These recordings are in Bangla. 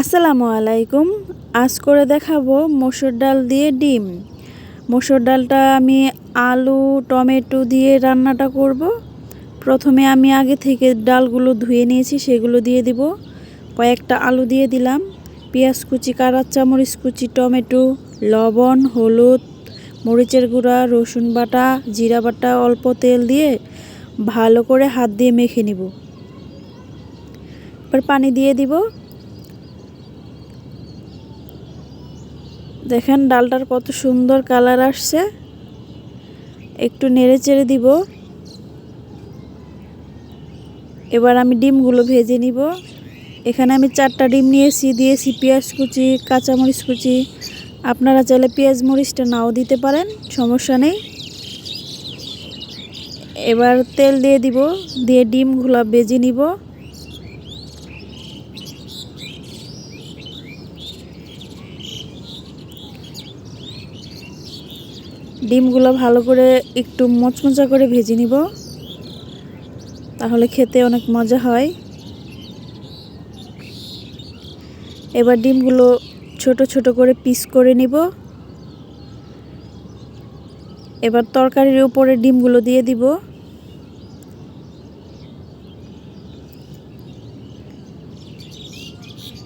আসসালামু আলাইকুম। আজ করে দেখাবো মসুর ডাল দিয়ে ডিম। মসুর ডালটা আমি আলু, টমেটো দিয়ে রান্নাটা করব। প্রথমে আমি আগে থেকে ডালগুলো ধুয়ে নিয়েছি, সেগুলো দিয়ে দিব। কয়েকটা আলু দিয়ে দিলাম। পেঁয়াজ কুচি কারাচ্চা মরিচ কুচি, টমেটো, লবণ, হলুদ, মরিচের গুঁড়া, রসুন বাটা, জিরা বাটা, অল্প তেল দিয়ে ভালো করে হাত দিয়ে মেখে নিব। এবার পানি দিয়ে দিব। দেখেন ডালটার কত সুন্দর কালার আসছে। একটু নেড়ে চেড়ে দিব। এবার আমি ডিমগুলো ভেজে নিব। এখানে আমি চারটা ডিম নিয়েছি, দিয়েছি পেঁয়াজ কুচি, কাঁচামরিচ কুচি। আপনারা চাইলে পেঁয়াজ মরিচটা নাও দিতে পারেন, সমস্যা নেই। এবার তেল দিয়ে দিব, দিয়ে ডিমগুলো ভেজে নিব। ডিমগুলো ভালো করে একটু মচমচা করে ভেজে নিব। তাহলে খেতে অনেক মজা হয়। এবার ডিমগুলো ছোট ছোট করে পিস করে নিব। এবার তরকারির উপরে ডিমগুলো দিয়ে দিব।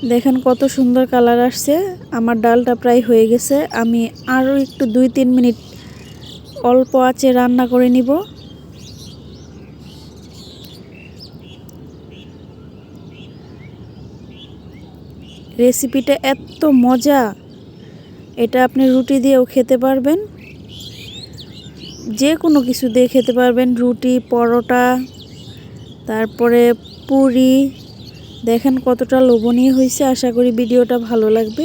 দেখেন কত সুন্দর কালার আসছে। আমার ডালটা প্রায় হয়ে গেছে। আমি আরও একটু দুই তিন মিনিট অল্প আঁচে রান্না করে নিব। রেসিপিটা এত মজা, এটা আপনি রুটি দিয়েও খেতে পারবেন। যে কোনো কিছু দিয়ে খেতে পারবেন, রুটি, পরোটা, তারপরে পুরি। দেখেন কতটা লোভনীয় হয়েছে, আশা করি ভিডিওটা ভালো লাগবে।